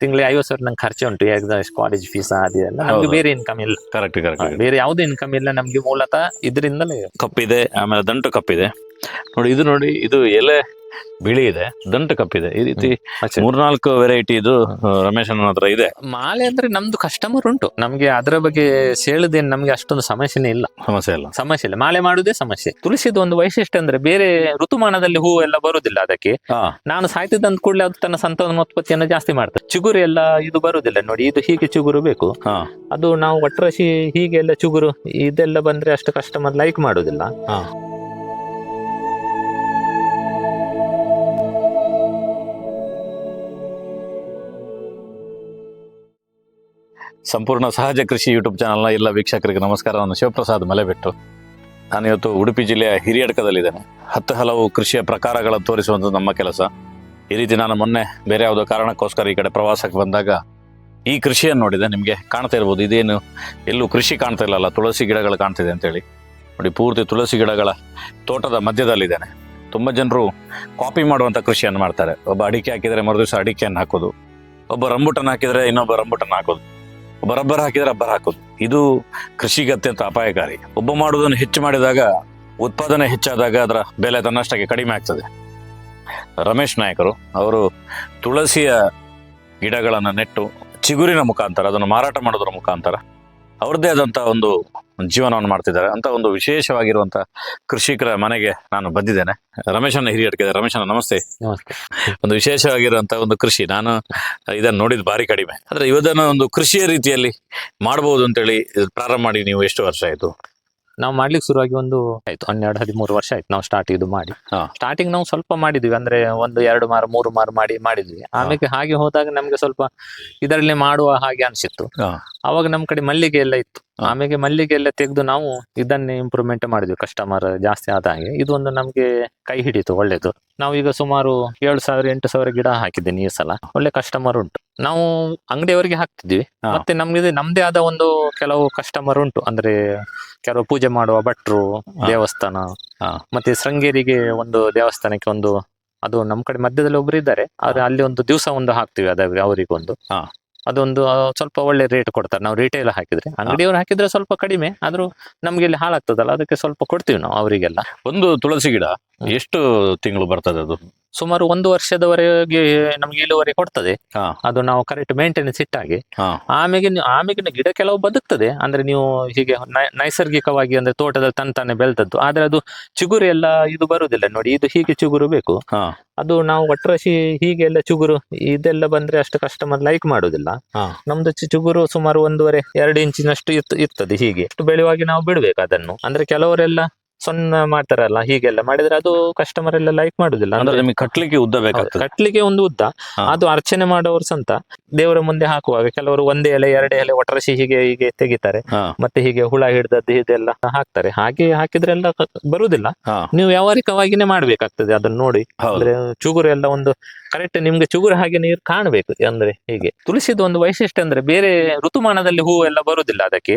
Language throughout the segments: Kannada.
ತಿಂಗಳಿಗೆ ಐವತ್ತು ಸಾವಿರ ನಂಗೆ ಖರ್ಚು ಉಂಟು. ಎಕ್ಸಾಮ್ ಕಾಲೇಜ್ ಫೀಸ್ ಅದೆಲ್ಲ ನಮ್ಗೆ ಬೇರೆ ಇನ್ಕಮ್ ಇಲ್ಲ. ಕರೆಕ್ಟ್ ಕರೆಕ್ಟ್ ಬೇರೆ ಯಾವುದೇ ಇನ್ಕಮ್ ಇಲ್ಲ ನಮ್ಗೆ ಮೂಲತಃ ಇದರಿಂದಲೇ. ಕಪ್ಪಿದೆ ಆಮೇಲೆ ದಂಟು ಕಪ್ಪಿದೆ. ನೋಡಿ ಇದು ನೋಡಿ ಇದು ಎಲೆ ಬಿಳಿ ಇದೆ ದಂಟು ಕಪ್ಪಿದೆ. ಈ ರೀತಿ ಮೂರ್ನಾಲ್ಕು ವೆರೈಟಿ ಇದು ರಮೇಶ್ ಹತ್ರ ಇದೆ. ಮಾಲೆ ಅಂದ್ರೆ ನಮ್ದು ಕಸ್ಟಮರ್ ಉಂಟು. ನಮ್ಗೆ ಅದರ ಬಗ್ಗೆ ಸೇಳದೇನು ನಮ್ಗೆ ಅಷ್ಟೊಂದು ಸಮಸ್ಯೆನೇ ಇಲ್ಲ. ಸಮಸ್ಯೆ ಇಲ್ಲ. ಸಮಸ್ಯೆ ಇಲ್ಲ. ಮಾಲೆ ಮಾಡುದೇ ಸಮಸ್ಯೆ. ತುಳಸಿದ ಒಂದು ವೈಶಿಷ್ಟ್ಯ ಅಂದ್ರೆ ಬೇರೆ ಋತುಮಾನದಲ್ಲಿ ಹೂ ಎಲ್ಲ ಬರುದಿಲ್ಲ ಅದಕ್ಕೆ. ನಾನು ಸಾಯ್ತಿದ್ದಂತ ಕೂಡಲೇ ಅದು ತನ್ನ ಸಂತಾನೋತ್ಪತ್ತಿಯನ್ನು ಜಾಸ್ತಿ ಮಾಡ್ತದೆ ಚಿಗುರು ಎಲ್ಲ ಇದು ಬರುದಿಲ್ಲ ನೋಡಿ ಇದು ಹೀಗೆ ಚಿಗುರು ಬೇಕು. ಹಾ. ಅದು ನಾವು ಒಟ್ರಾಶಿ ಹೀಗೆ ಎಲ್ಲ ಚಿಗುರು ಇದೆಲ್ಲ ಬಂದ್ರೆ ಅಷ್ಟು ಕಸ್ಟಮರ್ ಲೈಕ್ ಮಾಡುದಿಲ್ಲ. ಸಂಪೂರ್ಣ ಸಹಜ ಕೃಷಿ ಯೂಟ್ಯೂಬ್ ಚಾನಲ್ನ ಎಲ್ಲ ವೀಕ್ಷಕರಿಗೆ ನಮಸ್ಕಾರ ನಾನು ಶಿವಪ್ರಸಾದ್ ಮಲೆಬೆಟ್ಟು. ನಾನಿವತ್ತು ಉಡುಪಿ ಜಿಲ್ಲೆಯ ಹಿರಿಯಡ್ಕದಲ್ಲಿದ್ದೇನೆ ಹತ್ತು ಹಲವು ಕೃಷಿಯ ಪ್ರಕಾರಗಳನ್ನು ತೋರಿಸುವಂಥದ್ದು ನಮ್ಮ ಕೆಲಸ. ಈ ರೀತಿ ನಾನು ಮೊನ್ನೆ ಬೇರೆ ಯಾವುದೋ ಕಾರಣಕ್ಕೋಸ್ಕರ ಈ ಕಡೆ ಪ್ರವಾಸಕ್ಕೆ ಬಂದಾಗ ಈ ಕೃಷಿಯನ್ನು ನೋಡಿದೆ. ನಿಮಗೆ ಕಾಣ್ತಾ ಇರ್ಬೋದು. ಇದೇನು ಎಲ್ಲೂ ಕೃಷಿ ಕಾಣ್ತಾ ಇಲ್ಲಲ್ಲ, ತುಳಸಿ ಗಿಡಗಳು ಕಾಣ್ತಿದೆ ಅಂತೇಳಿ. ನೋಡಿ, ಪೂರ್ತಿ ತುಳಸಿ ಗಿಡಗಳ ತೋಟದ ಮಧ್ಯದಲ್ಲಿದ್ದೇನೆ. ತುಂಬ ಜನರು ಕಾಪಿ ಮಾಡುವಂಥ ಕೃಷಿಯನ್ನು ಮಾಡ್ತಾರೆ. ಒಬ್ಬ ಅಡಿಕೆ ಹಾಕಿದರೆ ಮರುದಿವಸ ಅಡಿಕೆಯನ್ನು ಹಾಕೋದು. ಒಬ್ಬ ರಂಬುಟನ್ ಹಾಕಿದರೆ ಇನ್ನೊಬ್ಬ ರಂಬುಟನ್ ಹಾಕೋದು. ಒಬ್ಬ ರಬ್ಬರ್ ಹಾಕಿದ್ರೆ ರಬ್ಬರ್ ಹಾಕೋದು. ಇದು ಕೃಷಿಗೆ ಅತ್ಯಂತ ಅಪಾಯಕಾರಿ. ಒಬ್ಬ ಮಾಡುವುದನ್ನು ಹೆಚ್ಚು ಮಾಡಿದಾಗ ಉತ್ಪಾದನೆ ಹೆಚ್ಚಾದಾಗ ಅದರ ಬೆಲೆ ತನ್ನಷ್ಟಕ್ಕೆ ಕಡಿಮೆ ಆಗ್ತದೆ. ರಮೇಶ್ ನಾಯಕರು, ಅವರು ತುಳಸಿಯ ಗಿಡಗಳನ್ನು ನೆಟ್ಟು ಚಿಗುರಿನ ಮುಖಾಂತರ, ಅದನ್ನು ಮಾರಾಟ ಮಾಡೋದ್ರ ಮುಖಾಂತರ, ಅವ್ರದ್ದೇ ಆದಂಥ ಒಂದು ಜೀವನವನ್ನು ಮಾಡ್ತಿದ್ದಾರೆ. ಅಂತ ಒಂದು ವಿಶೇಷವಾಗಿರುವಂತಹ ಕೃಷಿಕರ ಮನೆಗೆ ನಾನು ಬಂದಿದ್ದೇನೆ. ರಮೇಶನ ಹಿರಿಯಡ್ಕಿದ್ದಾರೆ ರಮೇಶನ ನಮಸ್ತೆ. ಒಂದು ವಿಶೇಷವಾಗಿರುವಂತಹ ಒಂದು ಕೃಷಿ. ನಾನು ಇದನ್ನು ನೋಡಿದ್ ಭಾರಿ ಕಡಿಮೆ. ಆದ್ರೆ ಇವದನ್ನ ಒಂದು ಕೃಷಿಯ ರೀತಿಯಲ್ಲಿ ಮಾಡಬಹುದು ಅಂತೇಳಿ ಪ್ರಾರಂಭ ಮಾಡಿ ನೀವು ಎಷ್ಟು ವರ್ಷ ಆಯ್ತು? ನಾವು ಮಾಡ್ಲಿಕ್ಕೆ ಶುರುವಾಗಿ ಒಂದು ಆಯ್ತು ಹನ್ನೆರಡು ಹದಿಮೂರು ವರ್ಷ ಆಯ್ತು ನಾವು ಸ್ಟಾರ್ಟ್ ಇದು ಮಾಡಿ. ಸ್ಟಾರ್ಟಿಂಗ್ ನಾವು ಸ್ವಲ್ಪ ಮಾಡಿದ್ವಿ ಅಂದ್ರೆ ಒಂದು ಎರಡು ಮಾರು ಮೂರು ಮಾರು ಮಾಡಿ ಮಾಡಿದ್ವಿ. ಆಮೇಲೆ ಹಾಗೆ ಹೋದಾಗ ನಮ್ಗೆ ಸ್ವಲ್ಪ ಇದರಲ್ಲಿ ಮಾಡುವ ಹಾಗೆ ಅನ್ಸಿತ್ತು. ಅವಾಗ ನಮ್ ಕಡೆ ಮಲ್ಲಿಗೆ ಎಲ್ಲ ಇತ್ತು. ಆಮೇಲೆ ಮಲ್ಲಿಗೆ ಎಲ್ಲ ತೆಗೆದು ನಾವು ಇದನ್ನೇ ಇಂಪ್ರೂವ್ಮೆಂಟ್ ಮಾಡಿದ್ವಿ ಕಸ್ಟಮರ್ ಜಾಸ್ತಿ ಆದ ಹಾಗೆ. ಇದೊಂದು ನಮ್ಗೆ ಕೈ ಹಿಡಿತು ಒಳ್ಳೇದು. ನಾವು ಈಗ ಸುಮಾರು ಏಳು ಸಾವಿರ ಎಂಟು ಸಾವಿರ ಗಿಡ ಹಾಕಿದ್ದೀನಿ ಈ ಸಲ. ಒಳ್ಳೆ ಕಸ್ಟಮರ್ ಉಂಟು. ನಾವು ಅಂಗಡಿಯವರಿಗೆ ಹಾಕ್ತಿದ್ವಿ. ಹಾ. ಮತ್ತೆ ನಮ್ಗೆ ನಮ್ದೇ ಆದ ಒಂದು ಕೆಲವು ಕಸ್ಟಮರ್ ಉಂಟು. ಅಂದ್ರೆ ಕೆಲವು ಪೂಜೆ ಮಾಡುವ ಭಟ್ರು ದೇವಸ್ಥಾನ ಹಾ. ಮತ್ತೆ ಶೃಂಗೇರಿಗೆ ಒಂದು ದೇವಸ್ಥಾನಕ್ಕೆ ಒಂದು ಅದು ನಮ್ಮ ಕಡೆ ಮಧ್ಯದಲ್ಲಿ ಒಬ್ರು ಇದ್ದಾರೆ. ಆದ್ರೆ ಅಲ್ಲಿ ಒಂದು ದಿವಸ ಒಂದು ಹಾಕ್ತಿವಿ ಅದ ಅವರಿಗೊಂದು ಹಾ. ಅದೊಂದು ಆ, ಸ್ವಲ್ಪ ಒಳ್ಳೆ ರೇಟ್ ಕೊಡ್ತಾರೆ. ನಾವು ರಿಟೇಲ್ ಹಾಕಿದ್ರೆ. ಅಂಗಡಿಯವ್ರು ಹಾಕಿದ್ರೆ ಸ್ವಲ್ಪ ಕಡಿಮೆ. ಆದ್ರೂ ನಮ್ಗೆ ಇಲ್ಲಿ ಹಾಳಾಗ್ತದಲ್ಲ. ಅದಕ್ಕೆ ಸ್ವಲ್ಪ ಕೊಡ್ತೀವಿ ನಾವು ಅವರಿಗೆಲ್ಲ. ಒಂದು ತುಳಸಿ ಗಿಡ ಎಷ್ಟು ತಿಂಗಳು ಬರ್ತದೆ ಅದು? ಸುಮಾರು ಒಂದು ವರ್ಷದವರೆಗೆ ನಮ್ಗೆ ಇಳುವರಿ ಕೊಡ್ತದೆ. ಹಾ. ಅದು ನಾವು ಕರೆಕ್ಟ್ ಮೇಂಟೆನೆನ್ಸ್ ಇಟ್ಟಾಗೆ. ಹಾ. ಆಮೇಲೆ ನೀವು- ಆಮೇಲೆ ಗಿಡ ಕೆಲವು ಬದುಕ್ತದೆ. ಅಂದ್ರೆ ನೀವು ಹೀಗೆ ನೈ- ನೈಸರ್ಗಿಕವಾಗಿ ಅಂದ್ರೆ ತೋಟದಲ್ಲಿ ತಂತಾನೆ ಬೆಳೆದದ್ದು. ಆದ್ರೆ ಅದು ಚಿಗುರು ಎಲ್ಲ ಇದು ಬರುವುದಿಲ್ಲ ನೋಡಿ. ಇದು ಹೀಗೆ ಚಿಗುರು ಬೇಕು. ಹಾ. ಅದು ನಾವು ಒಟ್ರಾಶಿ ಹೀಗೆ ಎಲ್ಲ ಚಿಗುರು ಇದೆಲ್ಲ ಬಂದ್ರೆ ಅಷ್ಟು ಕಸ್ಟಮರ್ ಲೈಕ್ ಮಾಡುದಿಲ್ಲ. ಹಾ. ನಮ್ದು ಚಿ- ಚಿಗುರು ಸುಮಾರು ಒಂದೂವರೆ ಎರಡು ಇಂಚಿನಷ್ಟು ಇರ್ತ- ಇರ್ತದೆ ಹೀಗೆ. ಅಷ್ಟು ಬೆಳೆಯುವಾಗಿ ನಾವು ಬಿಡ್ಬೇಕು ಅದನ್ನು. ಅಂದ್ರೆ ಕೆಲವರೆಲ್ಲ ಸೊನ್ನ ಮಾಡ್ತಾರಲ್ಲ ಹೀಗೆಲ್ಲ ಮಾಡಿದ್ರೆ ಅದು ಕಸ್ಟಮರ್ ಎಲ್ಲ ಲೈಕ್ ಮಾಡುದಿಲ್ಲ. ಅಂದ್ರೆ ನಿಮಗೆ ಕಟ್ಲಿಕ್ಕೆ ಉದ್ದ ಬೇಕಾಗ್ತದೆ. ಕಟ್ಲಿಕ್ಕೆ ಒಂದು ಉದ್ದ. ಅದು ಅರ್ಚನೆ ಮಾಡೋರು ಸಂತ ದೇವರ ಮುಂದೆ ಹಾಕುವಾಗ ಕೆಲವರು ಒಂದೇ ಎಲೆ ಎರಡು ಎಲೆ ಒಟರಸಿ ಹೀಗೆ ಹೀಗೆ ತೆಗಿತಾರೆ. ಮತ್ತೆ ಹೀಗೆ ಹುಳ ಹಿಡ್ದದ್ದು ಇದೆಲ್ಲ ಹಾಕ್ತಾರೆ. ಹಾಗೆ ಹಾಕಿದ್ರೆಲ್ಲ ಎಲ್ಲ ಬರುದಿಲ್ಲ ನೀವು ವ್ಯಾವಹಾರಿಕವಾಗಿನೇ ಮಾಡ್ಬೇಕಾಗ್ತದೆ ಅದನ್ನ ನೋಡಿ. ಅಂದ್ರೆ ಚುಗುರು ಎಲ್ಲ ಒಂದು ಕರೆಕ್ಟ್ ನಿಮ್ಗೆ ಚಿಗುರು ಹಾಗೆ ನೀರು ಕಾಣಬೇಕು ಅಂದ್ರೆ ಹೀಗೆ. ತುಳಸಿದ ಒಂದು ವೈಶಿಷ್ಟ್ಯ ಅಂದ್ರೆ ಬೇರೆ ಋತುಮಾನದಲ್ಲಿ ಹೂವು ಎಲ್ಲ ಬರುದಿಲ್ಲ ಅದಕ್ಕೆ.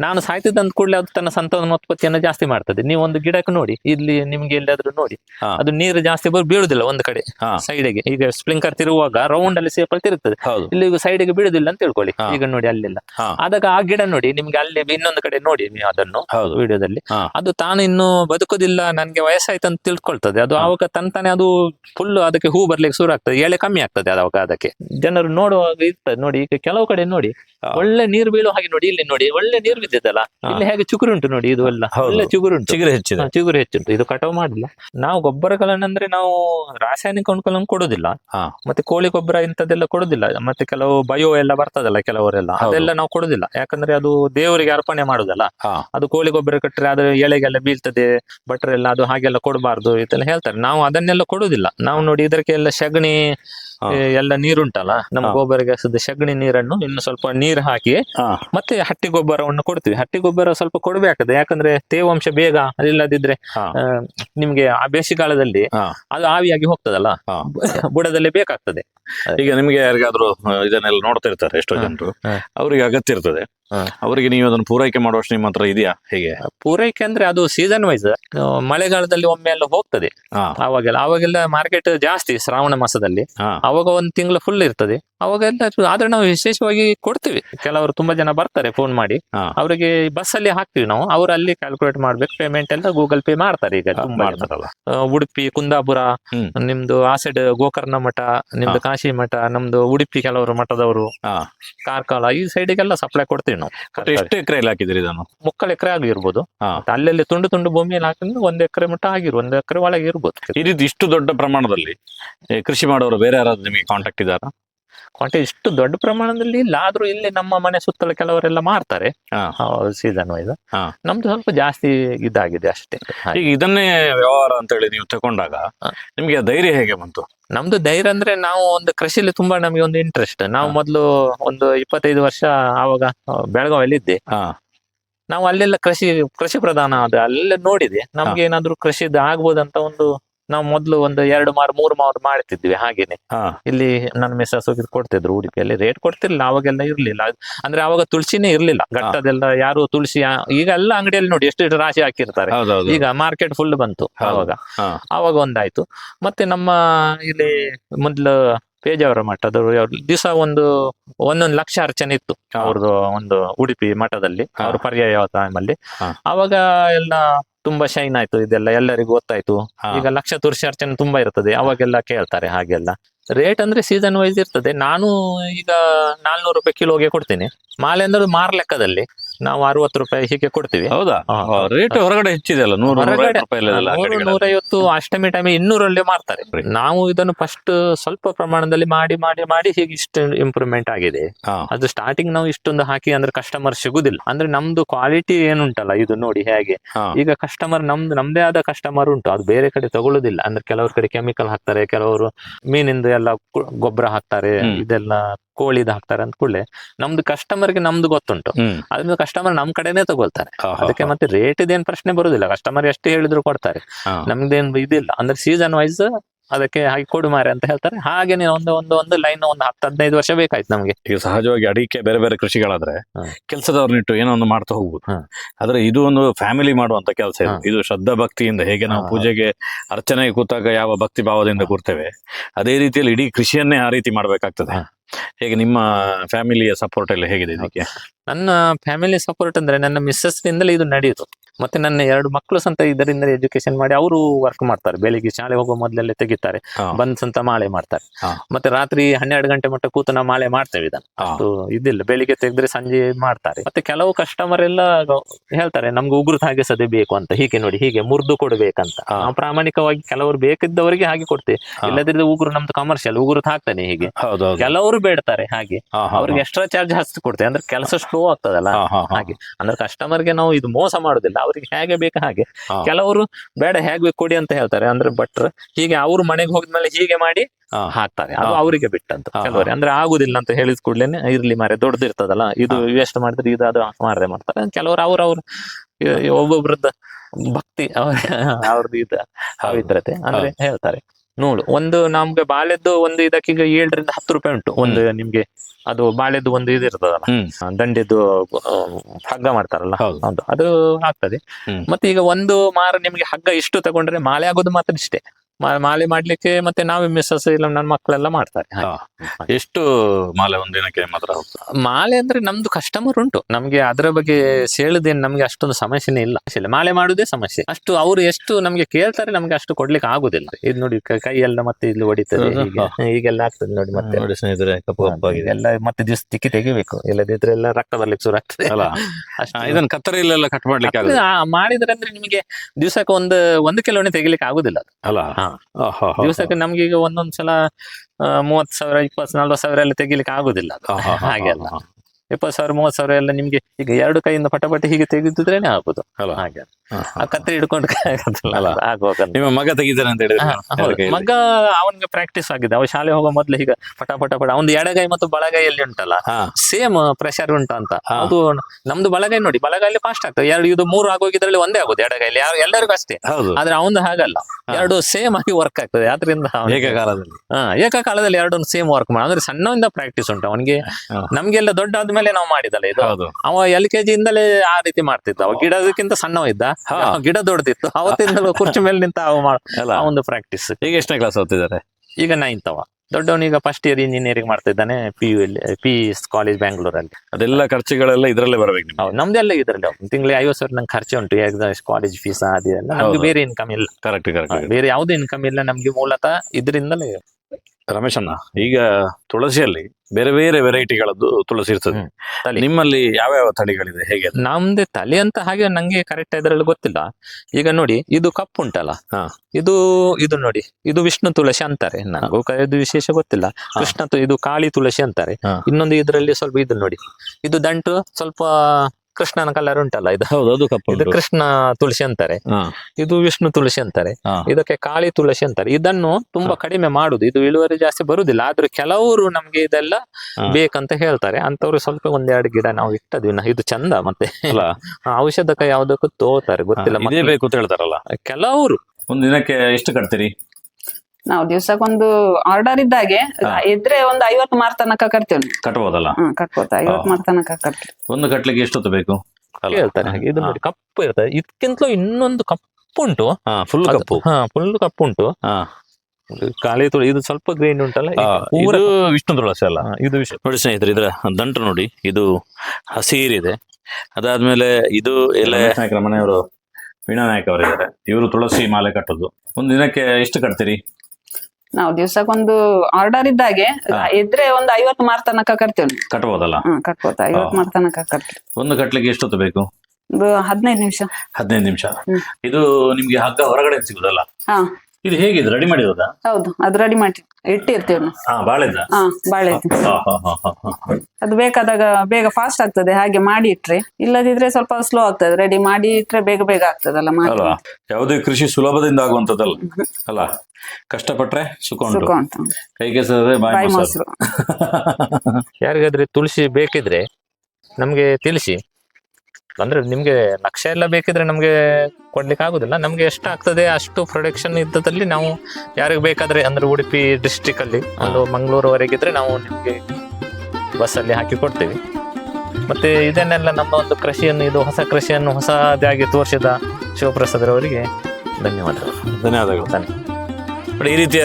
ನಾನು ಸಾಯ್ತಿದ್ದಂತ ಕೂಡಲೇ ಅದು ತನ್ನ ಸಂತಾನೋತ್ಪತ್ತಿಯನ್ನು ಜಾಸ್ತಿ ಮಾಡ್ತದೆ. ನೀವು ಒಂದು ಗಿಡಕ್ಕೆ ನೋಡಿ ಇಲ್ಲಿ ನಿಮ್ಗೆ ಎಲ್ಲಾದ್ರೂ ನೋಡಿ. ಅದು ನೀರು ಜಾಸ್ತಿ ಬರು ಬೀಳುದಿಲ್ಲ ಒಂದು ಕಡೆ. ಸೈಡ್ಗೆ ಈಗ ಸ್ಪ್ರಿಂಕರ್ ತಿರುವಾಗ ರೌಂಡ್ ಅಲ್ಲಿ ಸೇಪ್ ಅಲ್ಲಿ ತಿರುಗ್ತದೆ ಇಲ್ಲಿ ಸೈಡ್ಗೆ ಬೀಳುದಿಲ್ಲ ಅಂತ ತಿಳ್ಕೊಳ್ಳಿ. ಈಗ ನೋಡಿ ಅಲ್ಲೆಲ್ಲ. ಆದಾಗ ಆ ಗಿಡ ನೋಡಿ ನಿಮ್ಗೆ ಅಲ್ಲಿ ಇನ್ನೊಂದು ಕಡೆ ನೋಡಿ ನೀವು ಅದನ್ನು ಹೌದು. ವಿಡಿಯೋದಲ್ಲಿ. ಅದು ತಾನು ಇನ್ನು ಬದುಕುದಿಲ್ಲ ನನ್ಗೆ ವಯಸ್ಸಾಯ್ತು ಅಂತ ತಿಳ್ಕೊಳ್ತದೆ. ಅದು. ಆವಾಗ ತಂತಾನೆ ಅದು ಫುಲ್ ಅದಕ್ಕೆ ಹೂ ಬರ್ಲಿಕ್ಕೆ ಶುರು ಆಗ್ತದೆ ಎಳೆ ಕಮ್ಮಿ ಆಗ್ತದೆ ಅವಾಗ ಅದಕ್ಕೆ. ಜನರು ನೋಡುವಾಗ ಇರ್ತದೆ ನೋಡಿ ಈಗ ಕೆಲವು ಕಡೆ ನೋಡಿ ಒಳ್ಳೆ ನೀರು ಬೀಳುವ ಹಾಗೆ ನೋಡಿ ಇಲ್ಲಿ ನೋಡಿ ಒಳ್ಳೆ ನೀರು ಬಿದ್ದಿದ್ದಲ್ಲ. ಇಲ್ಲಿ ಹೇಗೆ ಚುಗುರು ಉಂಟು ನೋಡಿ ಇದು ಎಲ್ಲ. ಒಳ್ಳೆ ಚಿಗುರು ಉಂಟು. ಚಿಗುರು ಹೆಚ್ಚಿದೆ. ಹಾ, ಚಿಗುರು ಹೆಚ್ಚುಂಟು. ಇದು ಕಟಾವು ಮಾಡಿಲ್ಲ. ನಾವು ಗೊಬ್ಬರಗಳನ್ನಂದ್ರೆ ನಾವು ರಾಸಾಯನಿಕ ಉಣ್ಕಲನ್ನು ಕೊಡುದಿಲ್ಲ ಮತ್ತೆ ಕೋಳಿ ಗೊಬ್ಬರ ಇಂಥದ್ದೆಲ್ಲ ಕೊಡುದಿಲ್ಲ ಮತ್ತೆ ಕೆಲವು ಬಯೋ ಎಲ್ಲ ಬರ್ತದಲ್ಲ ಕೆಲವರೆಲ್ಲ. ಅದೆಲ್ಲ ನಾವು ಕೊಡುದಿಲ್ಲ ಯಾಕಂದ್ರೆ ಅದು ದೇವರಿಗೆ ಅರ್ಪಣೆ ಮಾಡುದಲ್ಲ. ಅದು ಕೋಳಿ ಗೊಬ್ಬರ ಕಟ್ಟರೆ ಅದು ಎಳೆಗೆಲ್ಲ ಬೀಳ್ತದೆ ಭಟ್ರೆಲ್ಲ ಅದು ಹಾಗೆಲ್ಲ ಕೊಡಬಾರ್ದು ಇದೆಲ್ಲ ಹೇಳ್ತಾರೆ. ನಾವು ಅದನ್ನೆಲ್ಲ ಕೊಡುದಿಲ್ಲ ನಾವು ನೋಡಿ ಇದಕ್ಕೆಲ್ಲ ಸಗಣಿ ಎಲ್ಲ ನೀರುಂಟಲ್ಲ ನಮ್ಮ ಗೋಬರ್ ಗೊಬ್ಬರ ಗ್ಯಾಸದ ಸಗಣಿ ನೀರನ್ನು ಇನ್ನು ಸ್ವಲ್ಪ ನೀರು ಹಾಕಿ ಮತ್ತೆ ಹಟ್ಟಿ ಗೊಬ್ಬರವನ್ನು ಕೊಡ್ತೀವಿ ಹಟ್ಟಿ ಗೊಬ್ಬರ ಸ್ವಲ್ಪ ಕೊಡ್ಬೇಕಾಗ್ತದೆ ಯಾಕಂದ್ರೆ ತೇವಾಂಶ ಬೇಗ ಇಲ್ಲದಿದ್ರೆ. ಆ, ನಿಮ್ಗೆ ಆ ಬೇಸಿಗೆಗಾಲದಲ್ಲಿ ಅದು ಆವಿಯಾಗಿ ಹೋಗ್ತದಲ್ಲ. ಬುಡದಲ್ಲಿ ಬೇಕಾಗ್ತದೆ ಈಗ ನಿಮ್ಗೆ ಯಾರಿಗಾದ್ರೂ ಇದನ್ನೆಲ್ಲ ನೋಡ್ತಾ ಇರ್ತಾರೆ ಎಷ್ಟೋ. ಜನರು. ಅವರಿಗೆ ಅಗತ್ಯ ಇರ್ತದೆ. ಅವರಿಗೆ ನೀವು ಅದನ್ನು ಪೂರೈಕೆ ಮಾಡುವಷ್ಟು ನಿಮ್ಮ ಹತ್ರ ಇದೆಯಾ? ಹೇಗೆ? ಪೂರೈಕೆ ಅಂದ್ರೆ ಅದು ಸೀಸನ್ ವೈಸ್ ಮಳೆಗಾಲದಲ್ಲಿ ಒಮ್ಮೆ ಎಲ್ಲ ಹೋಗ್ತದೆ. ಅವಾಗೆಲ್ಲ ಅವಾಗೆಲ್ಲ ಮಾರ್ಕೆಟ್ ಜಾಸ್ತಿ ಶ್ರಾವಣ ಮಾಸದಲ್ಲಿ. ಅವಾಗ ಒಂದ್ ತಿಂಗಳು ಫುಲ್ ಇರ್ತದೆ. ಅವಾಗೆಲ್ಲ ಆದ್ರೆ ನಾವು ವಿಶೇಷವಾಗಿ ಕೊಡ್ತೀವಿ. ಕೆಲವರು ತುಂಬಾ ಜನ ಬರ್ತಾರೆ ಫೋನ್ ಮಾಡಿ. ಅವರಿಗೆ ಬಸ್ ಅಲ್ಲಿ ಹಾಕ್ತಿವಿ ನಾವು. ಅವ್ರು ಅಲ್ಲಿ ಕ್ಯಾಲ್ಕುಲೇಟ್ ಮಾಡ್ಬೇಕು ಪೇಮೆಂಟ್ ಎಲ್ಲ ಗೂಗಲ್ ಪೇ ಮಾಡ್ತಾರೆ ಈಗ. ಮಾಡ್ತಾರಲ್ಲ. ಉಡುಪಿ ಕುಂದಾಪುರ. ನಿಮ್ದು ಆ ಸೈಡ್ ಗೋಕರ್ಣ ಮಠ ನಿಮ್ದು ಕಾಶಿ ಮಠ ನಮ್ದು ಉಡುಪಿ ಕೆಲವರು ಮಠದವರು. ಕಾರ್ಕಳ ಈ ಸೈಡಿಗೆಲ್ಲ ಸಪ್ಲೈ ಕೊಡ್ತೀವಿ ನಾವು ಎಷ್ಟು ಎಕರೆ ಹಾಕಿದ್ರಿ ಇದನ್ನು? ಮುಕ್ಕಲ್ ಎಕರೆ ಆಗಿರ್ಬೋದು. ಅಲ್ಲಲ್ಲಿ ತುಂಡು ತುಂಡು ಭೂಮಿಯಲ್ಲಿ ಹಾಕಿದ್ರೆ ಒಂದ್ ಎಕರೆ ಮಟ್ಟ ಆಗಿರ್ ಒಂದ್ ಎಕರೆ ಒಳಗೆ ಇರ್ಬೋದು. ಈ ರೀತಿ ಇಷ್ಟು ದೊಡ್ಡ ಪ್ರಮಾಣದಲ್ಲಿ ಕೃಷಿ ಮಾಡೋರು ಬೇರೆ ಯಾರಾದ್ರೂ ನಿಮಗೆ ಕಾಂಟ್ಯಾಕ್ಟ್ ಇದ್ದಾರಾ? ಕೊಂಟೆ ಇಷ್ಟು ದೊಡ್ಡ ಪ್ರಮಾಣದಲ್ಲಿ ಇಲ್ಲ ಆದ್ರೂ ಇಲ್ಲಿ ನಮ್ಮ ಮನೆ ಸುತ್ತಲೂ ಕೆಲವರೆಲ್ಲ ಮಾರ್ತಾರೆ. Season wise. ನಮ್ದು ಸ್ವಲ್ಪ ಜಾಸ್ತಿ ಇದಾಗಿದೆ ಅಷ್ಟೇ. ಈಗ ಇದನ್ನೇ ವ್ಯವಹಾರ ಅಂತ ಹೇಳಿ ನೀವು ತಗೊಂಡಾಗ. ನಿಮ್ಗೆ ಧೈರ್ಯ ಹೇಗೆ ಬಂತು? ನಮ್ದು ಧೈರ್ಯ ಅಂದ್ರೆ ನಾವು ಒಂದು ಕೃಷಿಲಿ ತುಂಬಾ ನಮಗೆ ಒಂದು ಇಂಟ್ರೆಸ್ಟ್ ನಾವು. ಮೊದಲು ಒಂದು ಇಪ್ಪತ್ತೈದು ವರ್ಷ ಆವಾಗ ಬೆಳಗಾವಿಯಲ್ಲಿ ಇದ್ದೆ. ಹಾ. ನಾವು ಅಲ್ಲೆಲ್ಲ ಕೃಷಿ ಕೃಷಿ ಪ್ರಧಾನ ಅದ ಅಲ್ಲೆಲ್ಲ ನೋಡಿದೆ. ನಮ್ಗೆ ಏನಾದ್ರು ಕೃಷಿ ಆಗ್ಬೋದಂತ ಒಂದು ನಾವು ಮೊದಲು ಒಂದು ಎರಡು ಮಾರು ಮೂರು ಮಾರು ಮಾಡ್ತಿದ್ವಿ ಹಾಗೇನೆ. ಇಲ್ಲಿ ನನ್ನ ಮಿಸ್ಸಸ್ ಹೋಗಿ ಕೊಡ್ತಿದ್ರು ಉಡುಪಿಯಲ್ಲಿ ರೇಟ್ ಕೊಡ್ತಿರ್ಲಿಲ್ಲ ಅವಾಗೆಲ್ಲ ಇರ್ಲಿಲ್ಲ. ಅಂದ್ರೆ ಅವಾಗ ತುಳಸಿನೇ ಇರ್ಲಿಲ್ಲ. ಘಟ್ಟದೆಲ್ಲ ಯಾರು ತುಳಸಿ ಈಗ ಎಲ್ಲ ಅಂಗಡಿಯಲ್ಲಿ ನೋಡಿ ಎಷ್ಟು ಎಷ್ಟು ರಾಶಿ ಹಾಕಿರ್ತಾರೆ. ಈಗ ಮಾರ್ಕೆಟ್ ಫುಲ್ ಬಂತು. ಅವಾಗ. ಅವಾಗ ಒಂದಾಯ್ತು. ಮತ್ತೆ ನಮ್ಮ ಇಲ್ಲಿ ಮೊದ್ಲು ಪೇಜಾವರ ಮಠದವರು ದಿವಸ ಒಂದು ಒಂದೊಂದು ಲಕ್ಷ ಅರ್ಚನೆ ಇತ್ತು. ಅವ್ರದ್ದು ಒಂದು ಉಡುಪಿ ಮಠದಲ್ಲಿ. ಅವ್ರ ಪರ್ಯಾಯ ಟೈಮಲ್ಲಿ. ಅವಾಗ ಎಲ್ಲ ತುಂಬಾ ಶೈನ್ ಆಯ್ತು ಇದೆಲ್ಲ ಎಲ್ಲರಿಗೂ ಗೊತ್ತಾಯ್ತು. ಈಗ ಲಕ್ಷ ತುರ್ಷಿ ಅರ್ಚನೆ ತುಂಬಾ ಇರ್ತದೆ. ಅವಾಗೆಲ್ಲ ಕೇಳ್ತಾರೆ ಹಾಗೆಲ್ಲ. ರೇಟ್ ಅಂದ್ರೆ ಸೀಸನ್ ವೈಸ್ ಇರ್ತದೆ. ನಾನು ಈಗ ನಾಲ್ನೂರು ರೂಪಾಯಿ ಕಿಲೋಗೆ ಕೊಡ್ತೀನಿ. ಮಾಲೆ ಅಂದ್ರೆ ಮಾರ್ ಲೆಕ್ಕದಲ್ಲಿ ನಾವು ಅರವತ್ತು ರೂಪಾಯಿ ಹೀಗೆ ಕೊಡ್ತೀವಿ. ಹೌದಾ? ರೇಟ್ ಹೊರಗಡೆ ಹೆಚ್ಚಿದೆ ಅಲ್ಲ ನೂರು ನೂರು. ನೂರೈವತ್ತು ಅಷ್ಟಮಿ ಟೈಮ್ ಇನ್ನೂರಲ್ಲೇ ಮಾರ್ತಾರೆ. ನಾವು ಇದನ್ನು ಫಸ್ಟ್ ಸ್ವಲ್ಪ ಪ್ರಮಾಣದಲ್ಲಿ ಮಾಡಿ ಮಾಡಿ ಮಾಡಿ ಹೀಗೆ ಇಷ್ಟು ಇಂಪ್ರೂವ್ಮೆಂಟ್ ಆಗಿದೆ. ಅದು ಸ್ಟಾರ್ಟಿಂಗ್ ನಾವು ಇಷ್ಟೊಂದು ಹಾಕಿ ಅಂದ್ರೆ ಕಸ್ಟಮರ್ ಸಿಗುದಿಲ್ಲ. ಅಂದ್ರೆ ನಮ್ದು ಕ್ವಾಲಿಟಿ ಏನುಂಟಲ್ಲ ಇದು ನೋಡಿ ಹೇಗೆ. ಈಗ ಕಸ್ಟಮರ್ ನಮ್ದು ನಮ್ದೇ ಆದ ಕಸ್ಟಮರ್ ಉಂಟು. ಅದು ಬೇರೆ ಕಡೆ ತಗೊಳ್ಳೋದಿಲ್ಲ ಅಂದ್ರೆ ಕೆಲವ್ರ ಕಡೆ ಕೆಮಿಕಲ್ ಹಾಕ್ತಾರೆ ಕೆಲವರು ಮೀನಿಂದ ಎಲ್ಲ ಗೊಬ್ಬರ ಹಾಕ್ತಾರೆ ಇದೆಲ್ಲ ಕೋಳಿದ್ ಹಾಕ್ತಾರೆ ಅಂತ ಕೂಡಲೇ ನಮ್ದು ಕಸ್ಟಮರ್ಗೆ ನಮ್ದು ಗೊತ್ತುಂಟು. ಅದನ್ನ ಅದ್ರಿಂದ ಕಸ್ಟಮರ್ ನಮ್ ಕಡೆನೆ ತಗೊಳ್ತಾರೆ. ಅದಕ್ಕೆ ಮತ್ತೆ ರೇಟ್ ಇದೇನ್ ಪ್ರಶ್ನೆ ಬರುದಿಲ್ಲ. ಕಸ್ಟಮರ್ ಎಷ್ಟು ಹೇಳಿದ್ರು ಕೊಡ್ತಾರೆ. ನಮ್ದೇನ್ ಇದಿಲ್ಲ. ಅಂದ್ರೆ ಸೀಸನ್ ವೈಸ್ ಅದಕ್ಕೆ ಹಾಗೆ ಕೊಡು ಮಾರೆ ಅಂತ ಹೇಳ್ತಾರೆ. ಹಾಗೇನೆ ಒಂದು ಒಂದು ಒಂದು ಲೈನ್ ಒಂದು ಹತ್ತು ಹದಿನೈದು ವರ್ಷ ಬೇಕಾಯ್ತು ನಮಗೆ. ಈಗ ಸಹಜವಾಗಿ ಅಡಿಕೆ ಬೇರೆ ಬೇರೆ ಕೃಷಿಗಳಾದ್ರೆ. ಕೆಲಸದವ್ರನ್ನಿಟ್ಟು ಏನೋ ಒಂದು ಮಾಡ್ತಾ ಹೋಗ್ಬೋದು. ಆದ್ರೆ ಇದು ಒಂದು ಫ್ಯಾಮಿಲಿ ಮಾಡುವಂತ ಕೆಲಸ ಇದು. ಇದು ಶ್ರದ್ಧಾ ಭಕ್ತಿಯಿಂದ ಹೇಗೆ ನಾವು. ಪೂಜೆಗೆ ಅರ್ಚನೆಗೆ ಕೂತಾಗ ಯಾವ ಭಕ್ತಿ ಭಾವದಿಂದ ಕೂರ್ತೇವೆ ಅದೇ ರೀತಿಯಲ್ಲಿ ಇಡೀ ಕೃಷಿಯನ್ನೇ ಆ ರೀತಿ ಮಾಡ್ಬೇಕಾಗ್ತದೆ. ಹೇಗೆ ನಿಮ್ಮ ಫ್ಯಾಮಿಲಿಯ ಸಪೋರ್ಟ್ ಎಲ್ಲ ಹೇಗಿದೆ ಇದಕ್ಕೆ? ನನ್ನ ಫ್ಯಾಮಿಲಿ ಸಪೋರ್ಟ್ ಅಂದ್ರೆ ನನ್ನ ಮಿಸ್ಸಸ್ ಇದು ನಡೆಯಿತು ಮತ್ತೆ ನನ್ನ ಎರಡು ಮಕ್ಕಳು ಸಂತ ಇದರಿಂದ ಎಜುಕೇಶನ್ ಮಾಡಿ ಅವರು ವರ್ಕ್ ಮಾಡ್ತಾರೆ. ಬೆಳಿಗ್ಗೆ ಶಾಲೆ ಹೋಗುವ ಮೊದಲಲ್ಲೇ ತೆಗಿತಾರೆ. ಬಂದ್ ಸಂತ ಮಾಳೆ ಮಾಡ್ತಾರೆ. ಮತ್ತೆ ರಾತ್ರಿ ಹನ್ನೆರಡು ಗಂಟೆ ಮಟ್ಟ ಕೂತು ನಾವು ಮಾಳೆ ಮಾಡ್ತೇವೆ ಇದನ್ನ. ಇದಿಲ್ಲ. ಬೆಳಿಗ್ಗೆ ತೆಗೆದ್ರೆ ಸಂಜೆ ಮಾಡ್ತಾರೆ. ಮತ್ತೆ ಕೆಲವು ಕಸ್ಟಮರ್ ಎಲ್ಲ ಹೇಳ್ತಾರೆ ನಮ್ಗೆ ಉಗುರು ಹಾಗೆ ಸದೆ ಬೇಕು ಅಂತ. ಹೀಗೆ ನೋಡಿ ಹೀಗೆ ಮುರಿದು ಕೊಡ್ಬೇಕಂತ. ನಾವು ಪ್ರಾಮಾಣಿಕವಾಗಿ ಕೆಲವರು ಬೇಕಿದ್ದವರಿಗೆ ಹಾಗೆ ಕೊಡ್ತೇವೆ. ಹಾ. ಇಲ್ಲದಿದ್ರೆ ಉಗುರು ನಮ್ದು ಕಮರ್ಷಿಯಲ್ ಉಗುರು ಹಾಕ್ತಾನೆ ಹೀಗೆ. ಕೆಲವರು ಬೇಡ್ತಾರೆ ಹಾಗೆ. ಅವ್ರಿಗೆ ಎಕ್ಸ್ಟ್ರಾ ಚಾರ್ಜ್ ಜಾಸ್ತಿ ಕೊಡ್ತೇವೆ. ಅಂದ್ರೆ ಕೆಲಸ ಸ್ಲೋ ಆಗ್ತದಲ್ಲ. ಹಾಗೆ. ಅಂದ್ರೆ ಕಸ್ಟಮರ್ಗೆ ನಾವು ಇದು ಮೋಸ ಮಾಡುದಿಲ್ಲ. ಅವ್ರಿಗೆ ಹೇಗೆ ಬೇಕು ಹಾಗೆ. ಕೆಲವರು ಬೇಡ ಹೇಗೆ ಬೇಕು ಕೊಡಿ ಅಂತ ಹೇಳ್ತಾರೆ. ಅಂದ್ರೆ ಭಟ್ರು ಹೀಗೆ ಅವ್ರ ಮನೆಗೆ ಹೋಗಿದ್ಮೇಲೆ ಹೀಗೆ ಮಾಡಿ ಹಾಕ್ತಾರೆ. ಅದು ಅವರಿಗೆ ಬಿಟ್ಟಂತ ಕೆಲವರು. ಅಂದ್ರೆ ಆಗುದಿಲ್ಲ ಅಂತ ಹೇಳಿದ ಕೂಡ್ಲೇನೆ ಇರ್ಲಿ ಮಾರೆ ದೊಡ್ಡದಿರ್ತದಲ್ಲ ಇದು ವೇಸ್ಟ್ ಮಾಡಿದ್ರೆ ಇದು ಅದು ಮಾರದೆ ಮಾಡ್ತಾರೆ. ಕೆಲವರು ಅವ್ರ ಅವ್ರ ಒಬ್ಬೊಬ್ರದ್ದು ಭಕ್ತಿ ಅವ್ರ ಅವ್ರದ್ದು ಇದು ಪವಿತ್ರತೆ ಅಂದ್ರೆ ಹೇಳ್ತಾರೆ. ನೋಡು ಒಂದು ನಮ್ಗೆ ಬಾಳೆದ್ದು ಒಂದು ಇದಕ್ಕೀಗ ಏಳರಿಂದ ಹತ್ತು ರೂಪಾಯಿ ಉಂಟು. ಒಂದು ನಿಮ್ಗೆ ಅದು ಬಾಳೆದ್ದು ಒಂದು ಇದು ಇರ್ತದಲ್ಲ? ದಂಡೆದ್ದು ಹಗ್ಗ ಮಾಡ್ತಾರಲ್ಲ? ಹೌದು. ಹೌದು. ಅದು ಆಗ್ತದೆ. ಮತ್ತೆ ಈಗ ಒಂದು ಮಾರ ನಿಮ್ಗೆ ಹಗ್ಗ ಇಷ್ಟು ತಗೊಂಡ್ರೆ ಮಾಲೆ ಆಗೋದು ಮಾತ್ರ ಇಷ್ಟೇ. ಮಾ- ಮಾಲೆ ಮಾಡ್ಲಿಕ್ಕೆ ಮತ್ತೆ ನಾವೇ ಮಿಸ್ಸಸ್ ಇಲ್ಲ ನನ್ನ ಮಕ್ಕಳೆಲ್ಲ ಮಾಡ್ತಾರೆ. ಹಾಗೆ. ಹಾ. ಎಷ್ಟು ಮಾಲೆ ಒಂದಿನಕ್ಕೆ ನಿಮ್ಮ ಹತ್ರ ಹೋಗ್ತದೆ? ಮಾಲೆ ಅಂದ್ರೆ ನಮ್ದು ಕಸ್ಟಮರ್ ಉಂಟು. ನಮ್ಗೆ ಅದರ ಬಗ್ಗೆ ಸೇಳದೇನು ನಮ್ಗೆ ಅಷ್ಟೊಂದು ಸಮಸ್ಯೆನೇ ಇಲ್ಲ. ಇಲ್ಲ, ಮಾಲೆ ಮಾಡುದೇ ಸಮಸ್ಯೆ. ಅಷ್ಟು ಅವರು ಎಷ್ಟು ನಮ್ಗೆ ಕೇಳ್ತಾರೆ ನಮ್ಗೆ ಅಷ್ಟು ಕೊಡ್ಲಿಕ್ಕೆ ಆಗುದಿಲ್ಲ. ಇದು ನೋಡಿ ಕ- ಕೈ ಎಲ್ಲ ಮತ್ತೆ ಇಲ್ಲಿ ಹೊಡಿತದೆ? ಹೀಗೆ ಹೀಗೆಲ್ಲ ಆಗ್ತದೆ ನೋಡಿ ಮತ್ತೆ. ನೋಡಿ ಸ್ನೇಹಿತರೆ ಕಪ್ಪು ಕಪ್ಪಾಗಿದೆ ಎಲ್ಲ ಮತ್ತೆ ದಿವಸ ತಿಕ್ಕಿ ತೆಗಿಬೇಕು. ಇಲ್ಲದಿದ್ರೆ ಎಲ್ಲ ರಕ್ತ ಬರ್ಲಿಕ್ಕೆ ಶುರು ಆಗ್ತದೆ. ಅಲ್ಲ ಅಷ್ಟು. ಹಾ, ಇದನ್ನ ಕಟ್ ಮಾಡ್ಲಿಕ್ಕೆ ಆ ಮಾಡಿದ್ರೆ ಅಂದ್ರೆ ನಿಮಗೆ ದಿವಸಕ್ಕೆ ಒಂದು ಒಂದು ಕಿಲೋನೇ ತೆಗಿಲಿಕ್ಕೆ ಆಗುದಿಲ್ಲ ಅದು. ಅಲ್ಲ. ಹಾ. ದಿವಸಕ್ಕೆ ನಮ್ಗೆ ಈಗ ಒಂದೊಂದ್ ಸಲ ಆ, ಮೂವತ್ತು ಸಾವಿರ ಇಪ್ಪತ್ತು ನಲ್ವತ್ತು ಸಾವಿರ ಎಲ್ಲ ತೆಗಿಲಿಕ್ಕೆ ಆಗುದಿಲ್ಲ ಅದು. ಇಪ್ಪತ್ತು ಸಾವಿರ ಮೂವತ್ತು ಸಾವಿರ ಎಲ್ಲ ನಿಮ್ಗೆ ಈಗ ಎರಡು ಕೈಯಿಂದ ಪಟಪಟ ಹೀಗೆ ತೆಗೆದಿದ್ರೇನೆ ಆಗುದು ಹಾಗೆ. ಆ ಹಾ. ಕತ್ತರಿ ಹಿಡ್ಕೊಂಡು. ಆಗುವಾಗ ನಿಮ್ಮ ಮಗ ತೆಗಿತಾನೆ ಅಂತ ಹೇಳಿದ್ರೆ ಮಗ ಅವನಿಗೆ ಪ್ರಾಕ್ಟೀಸ್ ಆಗಿದೆ. ಅವ ಶಾಲೆ ಹೋಗೋ ಮೊದ್ಲು ಈಗ ಪಟ ಪಟ ಪಟ ಅವ್ನು ಎಡಗೈ ಮತ್ತು ಬಲಗೈಯಲ್ಲಿ ಉಂಟಲ್ಲ? ಸೇಮ್ ಪ್ರೆಷರ್ ಉಂಟು ಅಂತ. ಅದು ನಮ್ದು ಬಳಗೈ ನೋಡಿ. ಬಲಗೈಲಿ ಫಾಸ್ಟ್ ಆಗ್ತದೆ. ಎರಡು ಇದು ಮೂರು ಆಗೋಗಿದ್ರಲ್ಲಿ ಒಂದೇ ಆಗೋದು ಎಡಗೈಲಿ. ಯಾರು ಎಲ್ಲರಿಗೂ ಅಷ್ಟೇ. ಆದ್ರೆ ಅವನು ಹಾಗಲ್ಲ. ಎರಡು ಸೇಮ್ ಆಗಿ ವರ್ಕ್ ಆಗ್ತದೆ. ಆದ್ರಿಂದ ಏಕಕಾಲದಲ್ಲಿ. ಹಾ, ಏಕಕಾಲದಲ್ಲಿ ಎರಡು ಸೇಮ್ ವರ್ಕ್ ಮಾಡ. ಅಂದ್ರೆ ಸಣ್ಣದಿಂದ ಪ್ರಾಕ್ಟೀಸ್ ಉಂಟು ಅವನಿಗೆ. ನಮ್ಗೆಲ್ಲ ದೊಡ್ಡ ಆದ್ಮೇಲೆ ನಾವು ಮಾಡಿದಲ್ಲ ಇದು. ಹೌದು. ಅವ ಎಲ್ ಕೆ ಜಿ ಇಂದಲೇ ಆ ರೀತಿ ಮಾಡ್ತಿದ್ದ. ಅವ ಗಿಡದಕ್ಕಿಂತ ಸಣ್ಣವ ಇದ್ದ ಅವ ಗಿಡ ದೊಡ್ಡದಿತ್ತು. ಅವತ್ತಿಂದ ಕುರ್ಚಿ ಮೇಲೆ ನಿಂತ ಅವ ಮಾಡ ಅಲ್ಲ. ಒಂದು ಪ್ರಾಕ್ಟೀಸ್ ಈಗ ಎಷ್ಟನೇ ಕ್ಲಾಸ್ ಓದ್ತಿದ್ದಾರೆ? ಈಗ ನೈನ್ತ್ ಅವ. ದೊಡ್ಡವನೀಗ ಫಸ್ಟ್ ಇಯರ್ ಇಂಜಿನಿಯರಿಂಗ್ ಮಾಡ್ತಾ ಇದ್ದಾನೆ ಪಿ ಯು ಅಲ್ಲಿ ಪಿ ಕಾಲೇಜ್ ಬ್ಯಾಂಗ್ಳೂರಲ್ಲಿ ಅದೆಲ್ಲ ಖರ್ಚುಗಳೆಲ್ಲ ಇದರಲ್ಲೇ ಬರಬೇಕು ನಿಮ್ಗೆ? ಹೌದು ನಮ್ದೆಲ್ಲ ಇದ್ರಲ್ಲಿ. ತಿಂಗಳಿಗೆ ಐವತ್ತು ಸಾವಿರ ನಂಗೆ ಖರ್ಚು ಉಂಟು. ಕಾಲೇಜ್ ಫೀಸ್ ಅದೆಲ್ಲ ನಮ್ಗೆ ಹೌದು. ಬೇರೆ ಇನ್ಕಮ್ ಇಲ್ಲ. ಕರೆಕ್ಟ್ ಕರೆಕ್ಟ್ ಬೇರೆ ಯಾವುದೇ ಇನ್ಕಮ್ ಇಲ್ಲ ನಮ್ಗೆ ಮೂಲತಃ ಇದರಿಂದಲೇ ರಮೇಶ್ ಅಣ್ಣ ಈಗ ತುಳಸಿಯಲ್ಲಿ ಬೇರೆ ಬೇರೆ ವೆರೈಟಿಗಳದ್ದು ತುಳಸಿ ಇರ್ತದೆ. ನಿಮ್ಮಲ್ಲಿ ತಳಿ. ನಿಮ್ಮಲ್ಲಿ ಯಾವ ತಳಿಗಳಿದೆ? ಹೇಗೆ ಅದು? ನಮ್ದೇ ತಲೆ ಅಂತ ಹಾಗೆ ನಂಗೆ ಕರೆಕ್ಟ್ ಇದ್ರಲ್ಲಿ ಗೊತ್ತಿಲ್ಲ. ಈಗ ನೋಡಿ ಇದು ಕಪ್ಪು ಉಂಟಲ್ಲ? ಹಾ. ಇದು ಇದು ನೋಡಿ ಇದು ವಿಷ್ಣು ತುಳಸಿ ಅಂತಾರೆ. ನನಗೂ ಕರೆಯೋದು ಇದು ವಿಶೇಷ ಗೊತ್ತಿಲ್ಲ. ಕೃಷ್ಣ ತು- ಇದು ಕಾಳಿ ತುಳಸಿ ಅಂತಾರೆ. ಹಾ. ಇನ್ನೊಂದು ಇದರಲ್ಲಿ ಸ್ವಲ್ಪ ಇದು ನೋಡಿ. ಇದು ದಂಟು ಸ್ವಲ್ಪ ಕೃಷ್ಣನ ಕಲರ್ ಉಂಟಲ್ಲ ಇದು? ಹೌದು ಅದು ಕಪ್ಪು ಇದು ಕೃಷ್ಣ ತುಳಸಿ ಅಂತಾರೆ. ಇದು ವಿಷ್ಣು ತುಳಸಿ ಅಂತಾರೆ. ಇದಕ್ಕೆ ಕಾಳಿ ತುಳಸಿ ಅಂತಾರೆ. ಇದನ್ನು ತುಂಬಾ ಕಡಿಮೆ ಮಾಡುದು. ಇದು ಇಳುವರಿ ಜಾಸ್ತಿ ಬರುದಿಲ್ಲ. ಆದ್ರೆ ಕೆಲವರು ನಮ್ಗೆ ಇದೆಲ್ಲ ಬೇಕಂತ ಹೇಳ್ತಾರೆ. ಅಂತವ್ರು ಸ್ವಲ್ಪ ಒಂದೆರಡು ಗಿಡ ನಾವು ಇಟ್ಟದ್ವಿ ನಾ- ಇದು ಚಂದ ಮತ್ತೆ. ಔಷಧಕ್ಕೆ ಔಷಧಕ ಯಾವ್ದಕ್ಕೂ ತೋತಾರೆ ಗೊತ್ತಿಲ್ಲ ಬೇಕು ಅಂತ ಹೇಳ್ತಾರಲ್ಲ. ಕೆಲವರು. ಒಂದು ದಿನಕ್ಕೆ ಎಷ್ಟು ಕಟ್ತೀರಿ? ನಾವು ದಿವ್ಸಕ್ಕೊಂದು ಆರ್ಡರ್ ಇದ್ದಾಗೆ. ಇದ್ರೆ ಒಂದು ಐವತ್ತು ಮಾರ್ ತನಕ ಕಟ್ತೇವೆ ಕಟ್ಬೋದಲ್ಲ? ಕಟ್ಬೋದು. ಐವತ್ತು ಮಾರ್ ತನಕ ಕಟ್ತೇವೆ. ಒಂದು ಕಟ್ಲಿಕ್ಕೆ ಎಷ್ಟೊತ್ತು ಬೇಕು? ಹೇಳ್ತಾರೆ ಹಾಗೆ ಇದು. ನೋಡಿ ಕಪ್ಪು ಇರ್ತದೆ. ಇದಕ್ಕಿಂತಲೂ ಇನ್ನೊಂದು ಕಪ್ಪು ಉಂಟು ಫುಲ್ ಕಪ್ಪು. ಹಾ ಫುಲ್ ಕಪ್ಪು ಉಂಟು ಖಾಲಿ ಕಾಳಿ ತುಳಿ ಇದು ಸ್ವಲ್ಪ ಗ್ರೀನ್ ಉಂಟಲ್ಲ ಪೂರ ವಿಷ್ಣು ತುಳಸಿ ಅಲ್ಲ. ಇದು ವಿಷ್ಣು. ನೋಡಿ ಸ್ನೇಹಿತರೆ ಇದರ ದಂಟು ನೋಡಿ ಇದು ಹಸಿರಿದೆ. ಅದಾದ್ಮೇಲೆ ಇದು ಎಲೆ ಮನೆಯವರು ವೀಣಾ ನಾಯಕ್ ಅವರಿದ್ದಾರೆ. ಇವರು ತುಳಸಿ ಮಾಲೆ ಕಟ್ಟೋದು. ಒಂದು ದಿನಕ್ಕೆ ಎಷ್ಟು ಕಟ್ತೀರಿ? ನಾವು ದಿವ್ಸಕ್ಕೊಂದು ಆರ್ಡರ್ ಇದ್ದಾಗೆ. ಇದ್ರೆ ಒಂದು ಐವತ್ತು ಮಾರ್ ತನಕ ಕಟ್ತೇವೆ ಕಟ್ಬೋದಲ್ಲ? ಹ್ಮ್ ಕಟ್ಬೋದು. ಐವತ್ತು. ಮಾರ್ ತನಕ ಕಟ್ತೀವಿ. ಒಂದು ಕಟ್ಲಿಕ್ಕೆ ಎಷ್ಟೊತ್ತು ಬೇಕು? ಒಂದು ಹದಿನೈದು ನಿಮಿಷ. ಹದಿನೈದು ನಿಮಿಷ. ಇದು ನಿಮ್ಗೆ ಹಗ್ಗ ಹೊರಗಡೆ ಸಿಗುದಲ್ಲ? ಹಾ. ಇದು ಹೇಗಿದೆ? ರೆಡಿ ಮಾಡಿರೋದ? ಹೌದು ಅದು ರೆಡಿ ಮಾಡಿ ಇಟ್ಟಿರ್ತೇವೆ ನಾವು. ಹಾ ಬಾಳೆದ? ಹಾ ಬಾಳೆ ಹಾ, ಹಾ, ಹಾ, ಹಾ, ಹಾ, ಹಾ. ಅದು ಬೇಕಾದಾಗ ಬೇಗ ಫಾಸ್ಟ್ ಆಗ್ತದೆ ಹಾಗೆ ಮಾಡಿ ಇಟ್ರೆ. ಇಲ್ಲದಿದ್ರೆ ಸ್ವಲ್ಪ ಸ್ಲೋ ಆಗ್ತದೆ ರೆಡಿ ಮಾಡಿ ಇಟ್ರೆ ಬೇಗ ಬೇಗ ಆಗ್ತದಲ್ಲ ಮಾಡಿ ಅಲ್ವಾ? ಯಾವುದೇ ಕೃಷಿ ಸುಲಭದಿಂದ ಆಗುವಂತದ್ದಲ್ಲ ಅಲ್ಲ? ಕಷ್ಟಪಟ್ರೆ ಸುಖ ಉಂಟು ಸುಖ ಕೈ ಕೆಸರದೆ ಬಾಯಿ ಬಾಯಿ ಮೊಸರು. ಮೊಸರು. ಯಾರಿಗಾದ್ರೆ ತುಳಸಿ ಬೇಕಿದ್ರೆ ನಮ್ಗೆ ತಿಳಿಸಿ. ಅಂದ್ರೆ ನಿಮ್ಗೆ ನಕ್ಷೆ ಎಲ್ಲ ಬೇಕಿದ್ರೆ ನಮ್ಗೆ ಕೊಡ್ಲಿಕ್ಕೆ ಆಗುದಿಲ್ಲ. ನಮ್ಗೆ ಎಷ್ಟು ಆಗ್ತದೆ ಅಷ್ಟು ಪ್ರೊಡಕ್ಷನ್ ಇದ್ದದಲ್ಲಿ ನಾವು ಯಾರಿಗೆ ಬೇಕಾದ್ರೆ ಅಂದ್ರೆ ಉಡುಪಿ ಡಿಸ್ಟಿಕ್ ಅಲ್ಲಿ ಒಂದು ಮಂಗಳೂರುವರೆಗಿದ್ರೆ ನಾವು ನಿಮ್ಗೆ ಬಸ್ಸಲ್ಲಿ ಹಾಕಿ ಕೊಡ್ತೇವೆ. ಮತ್ತೆ ಇದನ್ನೆಲ್ಲ ನಮ್ಮ ಒಂದು ಕೃಷಿಯನ್ನು ಇದು ಹೊಸ ಕೃಷಿಯನ್ನು ಹೊಸದಾಗಿ ತೋರಿಸಿದ ಶಿವಪ್ರಸಾದ್ರವರಿಗೆ ಧನ್ಯವಾದಗಳು. ಧನ್ಯವಾದಗಳು. ಧನ್ಯ- ನೋಡಿ ಈ ರೀತಿಯ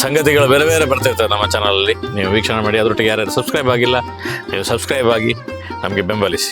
ಸಂಗತಿಗಳು ಬೇರೆ ಬೇರೆ ಬರ್ತಿರ್ತವೆ ನಮ್ಮ ಚಾನಲಲ್ಲಿ ನೀವು ವೀಕ್ಷಣೆ ಮಾಡಿ ಅದರೊಟ್ಟಿಗೆ ಯಾರ್ಯಾರು ಸಬ್ಸ್ಕ್ರೈಬ್ ಆಗಿಲ್ಲ, ನೀವು ಸಬ್ಸ್ಕ್ರೈಬ್ ಆಗಿ ನಮಗೆ ಬೆಂಬಲಿಸಿ.